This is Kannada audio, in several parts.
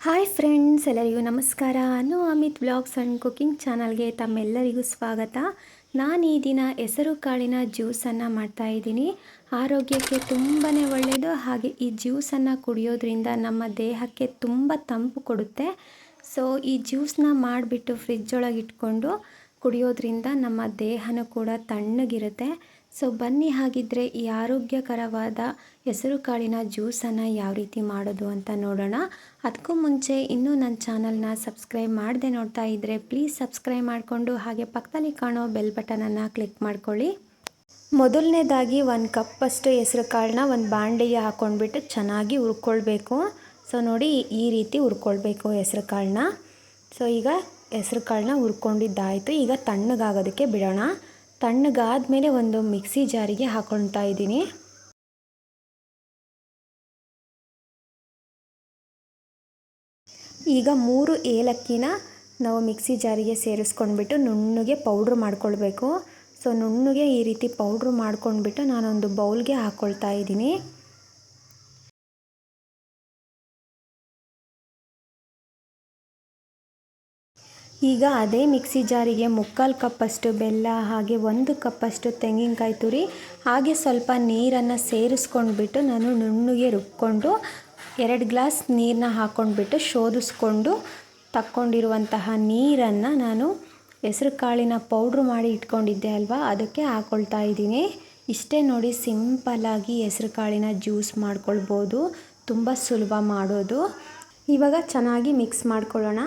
ಹಾಯ್ ಫ್ರೆಂಡ್ಸ್, ಎಲ್ಲರಿಗೂ ನಮಸ್ಕಾರ. ನಾನು ಅಮಿತ್ ಬ್ಲಾಗ್ಸ್ ಆ್ಯಂಡ್ ಕುಕ್ಕಿಂಗ್ ಚಾನಲ್ಗೆ ತಮ್ಮೆಲ್ಲರಿಗೂ ಸ್ವಾಗತ. ನಾನು ಈ ದಿನ ಹೆಸರು ಕಾಳಿನ ಜ್ಯೂಸನ್ನು ಮಾಡ್ತಾಯಿದ್ದೀನಿ ಆರೋಗ್ಯಕ್ಕೆ ತುಂಬಾ ಒಳ್ಳೆಯದು ಹಾಗೆ ಈ ಜ್ಯೂಸನ್ನು ಕುಡಿಯೋದ್ರಿಂದ ನಮ್ಮ ದೇಹಕ್ಕೆ ತುಂಬ ತಂಪು ಕೊಡುತ್ತೆ. ಸೊ, ಈ ಜ್ಯೂಸನ್ನ ಮಾಡಿಬಿಟ್ಟು ಫ್ರಿಜ್ ಒಳಗೆ ಇಟ್ಕೊಂಡು ಕುಡಿಯೋದ್ರಿಂದ ನಮ್ಮ ದೇಹನೂ ಕೂಡ ತಣ್ಣಗಿರುತ್ತೆ. ಸೊ ಬನ್ನಿ ಹಾಗಿದ್ದರೆ ಈ ಆರೋಗ್ಯಕರವಾದ ಹೆಸರು ಕಾಳಿನ ಜ್ಯೂಸನ್ನು ಯಾವ ರೀತಿ ಮಾಡೋದು ಅಂತ ನೋಡೋಣ. ಅದಕ್ಕೂ ಮುಂಚೆ ಇನ್ನೂ ನನ್ನ ಚಾನಲ್ನ ಸಬ್ಸ್ಕ್ರೈಬ್ ಮಾಡದೆ ನೋಡ್ತಾ ಇದ್ದರೆ ಪ್ಲೀಸ್ ಸಬ್ಸ್ಕ್ರೈಬ್ ಮಾಡಿಕೊಂಡು ಹಾಗೆ ಪಕ್ಕದಲ್ಲಿ ಕಾಣೋ ಬೆಲ್ ಬಟನನ್ನು ಕ್ಲಿಕ್ ಮಾಡ್ಕೊಳ್ಳಿ. ಮೊದಲನೇದಾಗಿ ಒಂದು ಕಪ್ಪಷ್ಟು ಹೆಸರು ಕಾಳನ್ನ ಒಂದು ಬಾಂಡೆಗೆ ಹಾಕ್ಕೊಂಡ್ಬಿಟ್ಟು ಚೆನ್ನಾಗಿ ಹುರ್ಕೊಳ್ಬೇಕು. ಸೊ ನೋಡಿ ಈ ರೀತಿ ಹುರ್ಕೊಳ್ಬೇಕು ಹೆಸರು ಕಾಳನ್ನ. ಸೊ ಈಗ ಹೆಸ್ರು ಕಾಳನ್ನ ಹುರ್ಕೊಂಡಿದ್ದಾಯಿತು. ಈಗ ತಣ್ಣಗಾಗೋದಕ್ಕೆ ಬಿಡೋಣ. ತಣ್ಣಗಾದಮೇಲೆ ಒಂದು ಮಿಕ್ಸಿ ಜಾರಿಗೆ ಹಾಕೊಳ್ತಾ ಇದ್ದೀನಿ. ಈಗ ಮೂರು ಏಲಕ್ಕಿನ ನಾವು ಮಿಕ್ಸಿ ಜಾರಿಗೆ ಸೇರಿಸ್ಕೊಂಡ್ಬಿಟ್ಟು ನುಣ್ಣಗೆ ಪೌಡ್ರ್ ಮಾಡ್ಕೊಳ್ಬೇಕು. ಸೊ ನುಣ್ಣಗೆ ಈ ರೀತಿ ಪೌಡ್ರ್ ಮಾಡ್ಕೊಂಡ್ಬಿಟ್ಟು ನಾನೊಂದು ಬೌಲ್ಗೆ ಹಾಕ್ಕೊಳ್ತಾ ಇದ್ದೀನಿ. ಈಗ ಅದೇ ಮಿಕ್ಸಿ ಜಾರಿಗೆ ಮುಕ್ಕಾಲು ಕಪ್ಪಷ್ಟು ಬೆಲ್ಲ ಹಾಗೆ ಒಂದು ಕಪ್ಪಷ್ಟು ತೆಂಗಿನಕಾಯಿ ತುರಿ, ಹಾಗೆ ಸ್ವಲ್ಪ ನೀರನ್ನು ಸೇರಿಸ್ಕೊಂಡ್ಬಿಟ್ಟು ನಾನು ನುಣ್ಣಗೆ ರುಬ್ಕೊಂಡು ಎರಡು ಗ್ಲಾಸ್ ನೀರನ್ನ ಹಾಕ್ಕೊಂಡ್ಬಿಟ್ಟು ಶೋಧಿಸ್ಕೊಂಡು ತಕ್ಕೊಂಡಿರುವಂತಹ ನೀರನ್ನು ನಾನು ಹೆಸರು ಕಾಳಿನ ಪೌಡ್ರ್ ಮಾಡಿ ಇಟ್ಕೊಂಡಿದ್ದೆ ಅಲ್ವಾ, ಅದಕ್ಕೆ ಹಾಕ್ಕೊಳ್ತಾ ಇದ್ದೀನಿ. ಇಷ್ಟೇ ನೋಡಿ ಸಿಂಪಲ್ಲಾಗಿ ಹೆಸರು ಕಾಳಿನ ಜ್ಯೂಸ್ ಮಾಡ್ಕೊಳ್ಬೋದು, ತುಂಬ ಸುಲಭ ಮಾಡೋದು. ಇವಾಗ ಚೆನ್ನಾಗಿ ಮಿಕ್ಸ್ ಮಾಡ್ಕೊಳ್ಳೋಣ.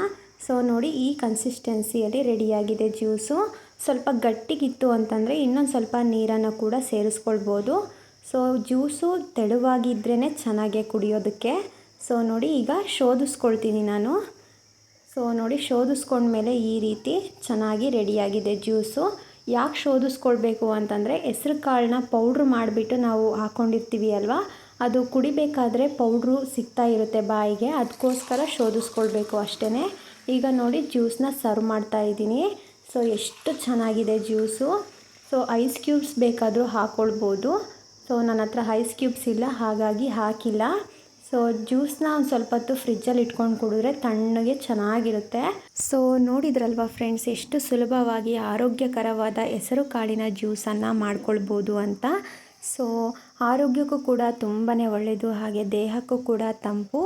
ಸೊ ನೋಡಿ, ಈ ಕನ್ಸಿಸ್ಟೆನ್ಸಿಯಲ್ಲಿ ರೆಡಿಯಾಗಿದೆ ಜ್ಯೂಸು ಸ್ವಲ್ಪ ಗಟ್ಟಿಗಿತ್ತು ಅಂತಂದರೆ ಇನ್ನೊಂದು ಸ್ವಲ್ಪ ನೀರನ್ನು ಕೂಡ ಸೇರಿಸ್ಕೊಳ್ಬೋದು. ಸೊ ಜ್ಯೂಸು ತೆಳುವಾಗಿದ್ರೇ ಚೆನ್ನಾಗೆ ಕುಡಿಯೋದಕ್ಕೆ. ಸೊ ನೋಡಿ, ಈಗ ಶೋಧಿಸ್ಕೊಳ್ತೀನಿ ನಾನು. ಸೊ ನೋಡಿ, ಶೋಧಿಸ್ಕೊಂಡ್ಮೇಲೆ ಈ ರೀತಿ ಚೆನ್ನಾಗಿ ರೆಡಿಯಾಗಿದೆ ಜ್ಯೂಸು ಯಾಕೆ ಶೋಧಿಸ್ಕೊಳ್ಬೇಕು ಅಂತಂದರೆ ಹೆಸ್ರು ಕಾಳನ್ನ ಪೌಡ್ರ್ ಮಾಡಿಬಿಟ್ಟು ನಾವು ಹಾಕ್ಕೊಂಡಿರ್ತೀವಿ ಅಲ್ವಾ? ಅದು ಕುಡಿಬೇಕಾದ್ರೆ ಪೌಡ್ರು ಸಿಗ್ತಾ ಇರುತ್ತೆ ಬಾಯಿಗೆ. ಅದಕ್ಕೋಸ್ಕರ ಶೋಧಿಸ್ಕೊಳ್ಬೇಕು ಅಷ್ಟೇ ಈಗ ನೋಡಿ ಜ್ಯೂಸನ್ನ ಸರ್ವ್ ಮಾಡ್ತಾ ಇದ್ದೀನಿ. ಸೊ ಎಷ್ಟು ಚೆನ್ನಾಗಿದೆ ಜ್ಯೂಸು. ಸೊ ಐಸ್ ಕ್ಯೂಬ್ಸ್ ಬೇಕಾದರೂ ಹಾಕ್ಕೊಳ್ಬೋದು ಸೊ ನನ್ನ ಹತ್ರ ಐಸ್ ಕ್ಯೂಬ್ಸ್ ಇಲ್ಲ, ಹಾಗಾಗಿ ಹಾಕಿಲ್ಲ. ಸೊ ಜ್ಯೂಸ್ನ ಒಂದು ಸ್ವಲ್ಪ ಹೊತ್ತು ಫ್ರಿಜ್ಜಲ್ಲಿ ಇಟ್ಕೊಂಡು ಕುಡಿದ್ರೆ ತಣ್ಣಗೆ ಚೆನ್ನಾಗಿರುತ್ತೆ. ಸೊ ನೋಡಿದ್ರಲ್ವ ಫ್ರೆಂಡ್ಸ್ ಎಷ್ಟು ಸುಲಭವಾಗಿ ಆರೋಗ್ಯಕರವಾದ ಹೆಸರು ಕಾಳಿನ ಜ್ಯೂಸನ್ನು ಮಾಡ್ಕೊಳ್ಬೋದು ಅಂತ. ಸೊ ಆರೋಗ್ಯಕ್ಕೂ ಕೂಡ ತುಂಬಾ ಒಳ್ಳೆಯದು ಹಾಗೆ ದೇಹಕ್ಕೂ ಕೂಡ ತಂಪು.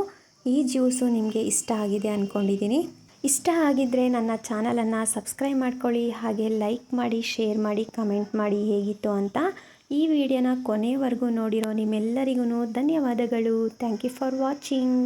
ಈ ಜ್ಯೂಸು ನಿಮಗೆ ಇಷ್ಟ ಆಗಿದೆ ಅಂದ್ಕೊಂಡಿದ್ದೀನಿ ಇಷ್ಟ ಆಗಿದ್ದರೆ ನನ್ನ ಚಾನಲನ್ನು ಸಬ್ಸ್ಕ್ರೈಬ್ ಮಾಡ್ಕೊಳ್ಳಿ, ಹಾಗೆ ಲೈಕ್ ಮಾಡಿ, ಶೇರ್ ಮಾಡಿ, ಕಮೆಂಟ್ ಮಾಡಿ ಹೇಗಿತ್ತು ಅಂತ ಈ ವಿಡಿಯೋನ ಕೊನೆವರೆಗೂ ನೋಡಿರೋ ನಿಮ್ಮೆಲ್ಲರಿಗೂ ಧನ್ಯವಾದಗಳು. Thank you for watching.